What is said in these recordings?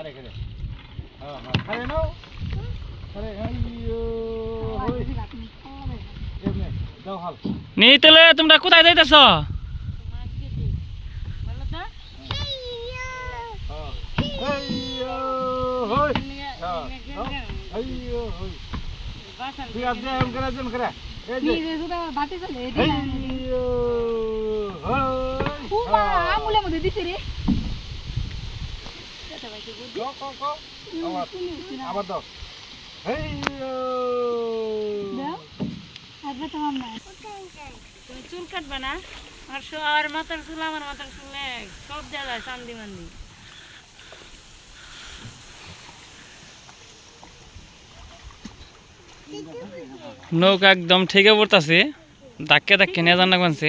খারে খারে। খারে নাও। খারে আইয়ো হই। এমনে দাও হাল। নি তাহলে তোমরা কোথায় যাইতেছ? হ্যাঁ হ্যাঁ হ্যাঁ, আইয়ো হই চুল কাটবে না? মাথার চুল আমার মাথার চুল সব চান্দি মান্দি নৌকা একদম ঠেকে পড়তাছে। ধাক্কে ধাক্কে নিয়ে জানা বানছে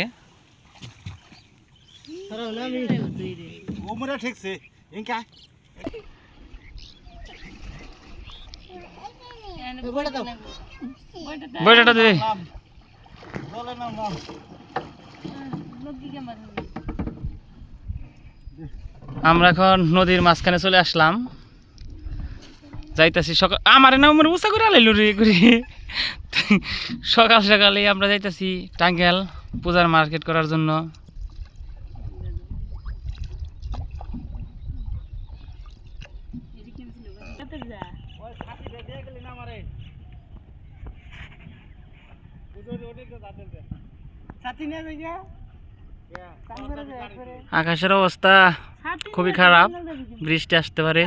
ওমরা ঠিকছে। ইনকা নাম নাম আমরা এখন নদীর মাঝখানে চলে আসলাম। যাইতাছি সকাল আমার না আমার উঁচা করে আলাইলু রে করে সকাল সকালে আমরা যাইতাছি টাঙ্গেল পূজার মার্কেট করার জন্য ওই ছাতি দে দিয়ে গেলি না আমারে ওদের ওদের তো তাদের দে ছাতি নিয়ে যাই গা আকাশের অবস্থা খুবই খারাপ। বৃষ্টি আসতে পারে।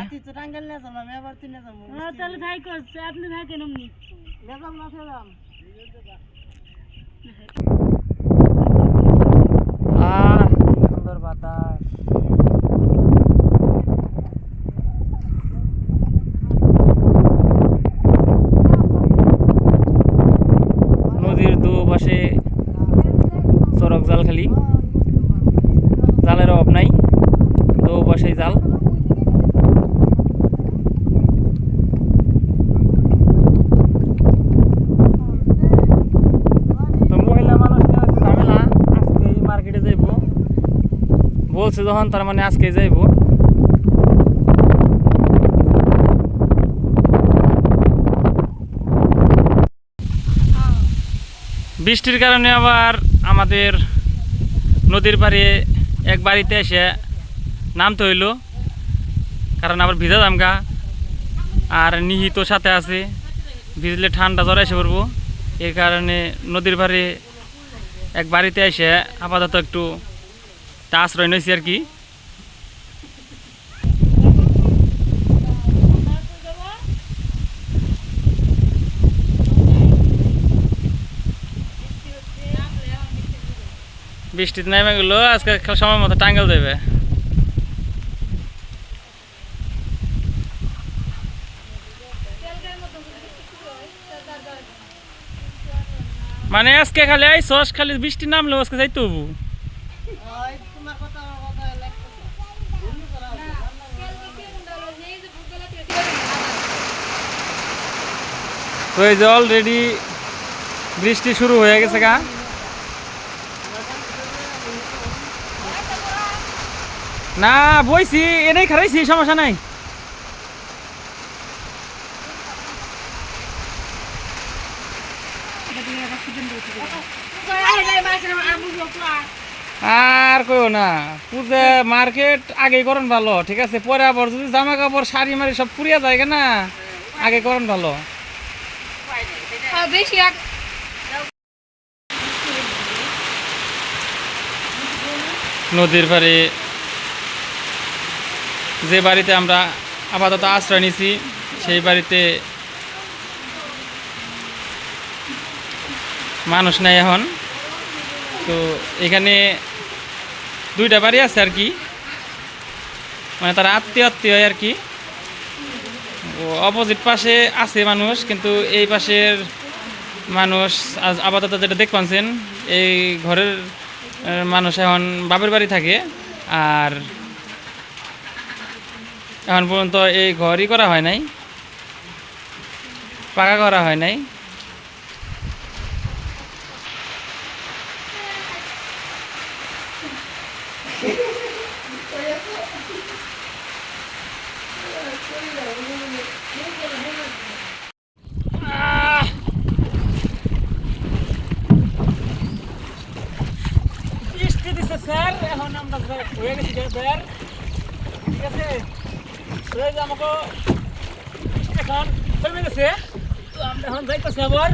আর সুন্দর বাতাস নদীর দুপাশে জাল খালি। জালের অভাব নাই। জাল। তো মার্কেটে যাইব। বলছে যখন তার মানে আজকে যাইব। বৃষ্টির কারণে আবার আমাদের নদীর পাড়ে এক বাড়িতে এসে নামতে হইল। কারণ আবার ভিজা দামগা আর নিহিত সাথে আছে। ভিজলে ঠান্ডা জ্বর এসে পড়ব। এই কারণে নদীর পাড়ে এক বাড়িতে এসে আপাতত একটু আশ্রয় নিয়েছি আর কি। বৃষ্টিতে নেমে গেলো, আজকে সময় মতো টাঙ্গেল দেবে মানে আজকে খালি এই সস খালি বৃষ্টি নামলো আজকে যাই তবু তো এই যে অলরেডি বৃষ্টি শুরু হয়ে গেছে গা। না, বইছি, এনেই খারাইছি, সমস্যা নাই। আর কইও না, পূজা মার্কেট আগে করেন ভালো, ঠিক আছে? পরে আবার যদি জামা কাপড় শাড়ি মারি সব পুড়িয়া যায় না আগে করেন ভালো। নদীর পাড়ে যে বাড়িতে আমরা আপাতত আশ্রয় নিছি, সেই বাড়িতে মানুষ নাই এখন। তো এখানে দুইটা বাড়ি আছে আর কি। মানে তারা আত্মীয় আত্মীয় আর কি। অপোজিট পাশে আছে মানুষ, কিন্তু এই পাশের মানুষ আজ আপাতত যেটা দেখ পাচ্ছেন, এই ঘরের মানুষ এখন বাপের বাড়ি থাকে। আর এখন পর্যন্ত এই ঘরই করা হয় নাই। পাকা করা হয় নাই। স্যার। এখন আমরা হয়ে গেছি ঠিক আছে? আমাকে এখন থেমে গেছে তো আমরা এখন যাইতেছি আবার।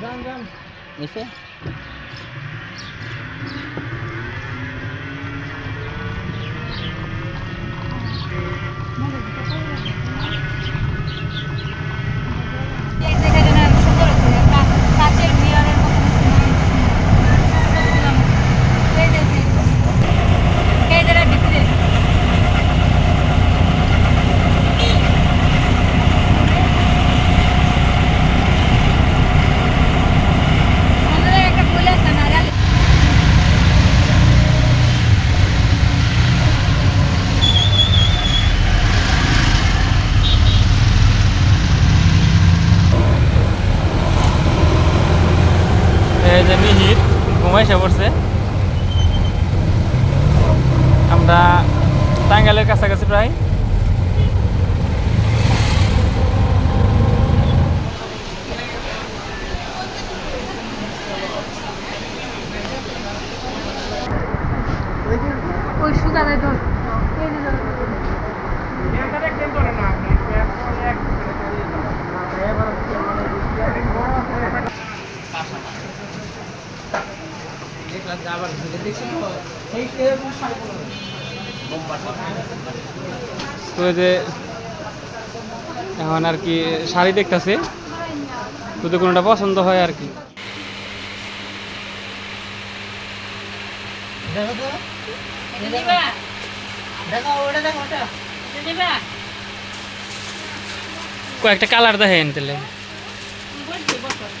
যান যান এসে এই জায়গাটা না সুন্দর আছে কা- কাচের মিররের মতো এই যে এই এই জায়গার ভিতরে আমাদের একটা ফুল আছে না জানি এই যে মিহির ঘুমাইসে পড়ছে। আমরা টাঙ্গালের কাছাকাছি প্রায় ওই সুতাটা ধর এই যে ধর। তো এই যে এখন আর কি শাড়ি দেখতেছে যদি কোনোটা পছন্দ হয় আর কি। কয়েকটা কালার দেখেন তাহলে বলছি বসো দেখি এটা কেমন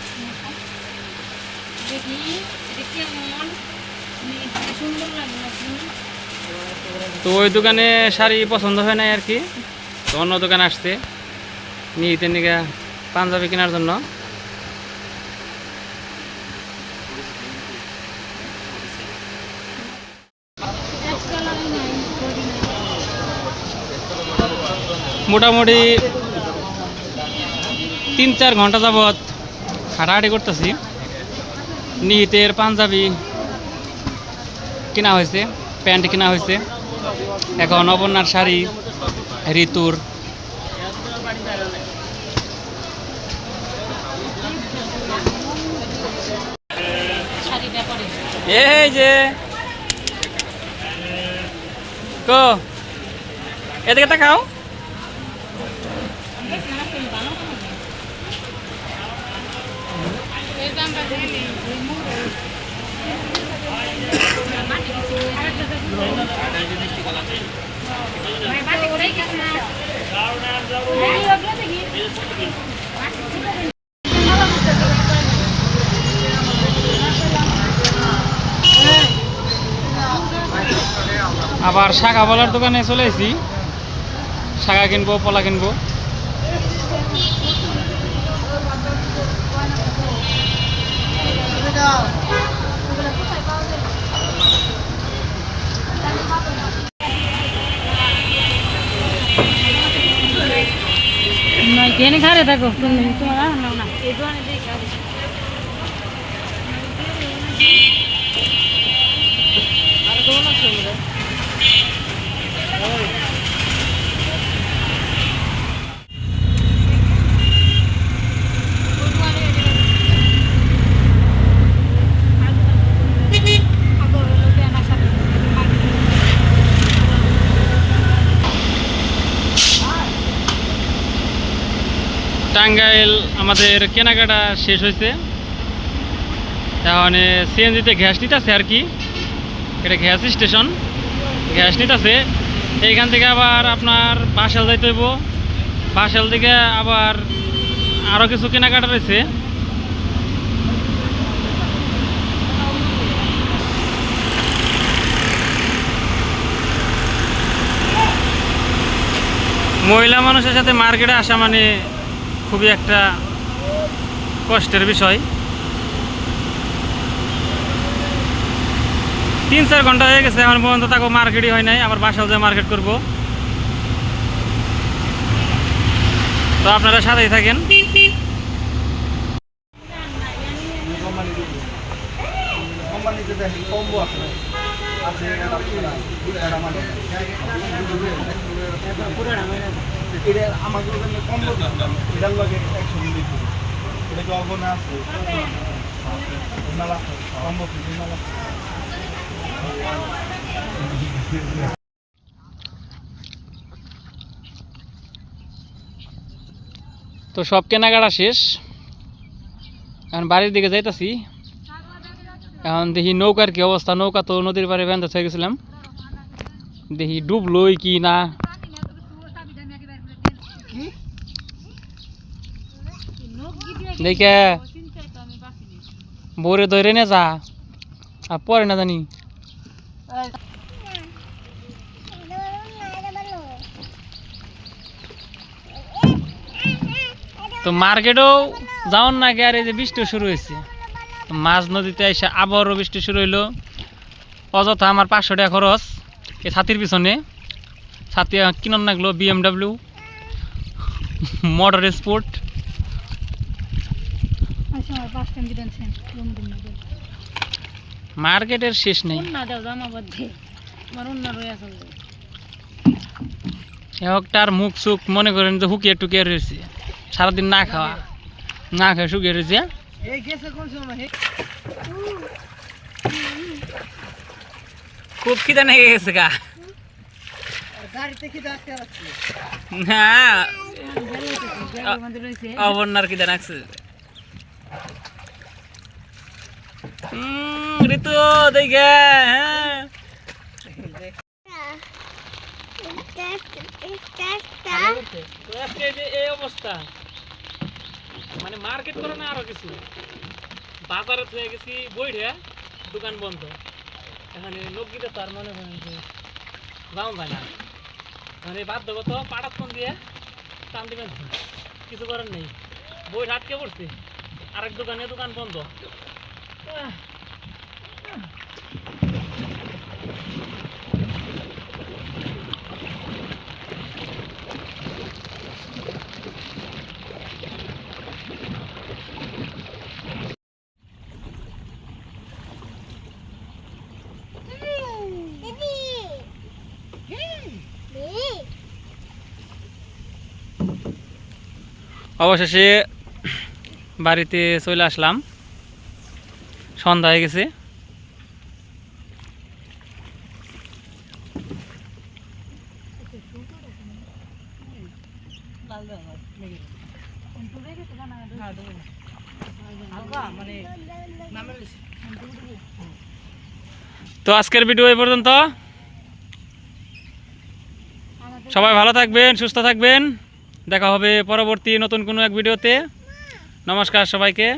এটা সুন্দর লাগে নাকি তো ওই দোকানে শাড়ি পছন্দ হয় নাই আর কি। তো অন্য দোকানে আসছে। নিতে নিগা পাঞ্জাবি কেনার জন্য। মোটামুটি তিন চার ঘণ্টা যাবৎ হাঁটাহাঁটি করতেছি। নিহিতের পাঞ্জাবি কেনা হয়েছে, প্যান্ট কেনা হয়েছে। এখন অবন্যার শাড়ি, ঋতুর। এই যে। কো, এদিকে তাকাও এই দামটা আবার শাখা বলার দোকানে চলে এসেছি শাখা কিনবো পলা কিনবো। নয় কেন ঘরে থাকো। তুমি তোমার না না। এই দোকানে খাবে। টাঙ্গাইল আমাদের কেনাকাটা শেষ হয়েছে। এখন সিএনজিতে গ্যাস নিতেছে আর কি। এটা গ্যাস স্টেশন। গ্যাস নিতেছে। এইখান থেকে আবার আপনার বাসাল যাইতে হইব। বাসাল থেকে আবার আরও কিছু কেনাকাটা রয়েছে। মহিলা মানুষের সাথে মার্কেটে আসা মানে খুবই একটা কষ্টের বিষয়। তিন চার ঘণ্টা হয়ে গেছে এখন পর্যন্ত তাকে মার্কেটই হয় নাই, আবার বাসাও যায় মার্কেট করব। তো আপনারা সাথেই থাকেন। পুরা তো সব কেনাকাটা শেষ। এখন বাড়ির দিকে যাইতাছি। এখন দেখি নৌকার কি অবস্থা। নৌকা তো নদীর পাড়ে বেঁধে হয়ে গেছিলাম। দেখি ডুবলোই কি না। দেখে বোরে ধরে নে যা। আর পরে না জানি। তো মার্কেটেও যাওয়ার না গে আর এই যে বৃষ্টি শুরু হয়েছে। মাঝ নদীতে এসে আবারও বৃষ্টি শুরু হইল। অযথা আমার পাঁচশো টাকা খরচ। এই ছাতির পিছনে। ছাতি কিনন লাগল বিএমডাব্লিউ মোটর স্পোর্ট। মার্কেটের শেষ নেই। একটার মুখ সুখ মনে করেন যে হুকিয়ে টুকিয়ে রয়েছে। সারাদিন না খাওয়া না খেয়ে শুকিয়ে রয়েছে। খুব খিদে লেগে গেছে গা। না। অবন্যার খিদে লাগছে। উম, ঋতু দেখে হ্যাঁ। এই অবস্থা। মানে মার্কেট করে না আরও কিছু? বাজারে থয়ে গেছি বইরে দোকান বন্ধ। এখানে লোকগীতে তার মনে করেন যে যাও যায় না। মানে বাধ্যগত পাড়াত ফোন দিয়ে টান দিবেন। কিছু করার নেই। বই আটকে পড়ছে। আরেক দোকানে দোকান বন্ধ। অবশেষে বাড়িতে চলে আসলাম। সন্ধ্যা হয়ে গেছে। তো আজকের ভিডিও এই পর্যন্ত। সবাই ভালো থাকবেন, সুস্থ থাকবেন। দেখা হবে পরবর্তী নতুন কোনো এক ভিডিওতে নমস্কার সবাইকে।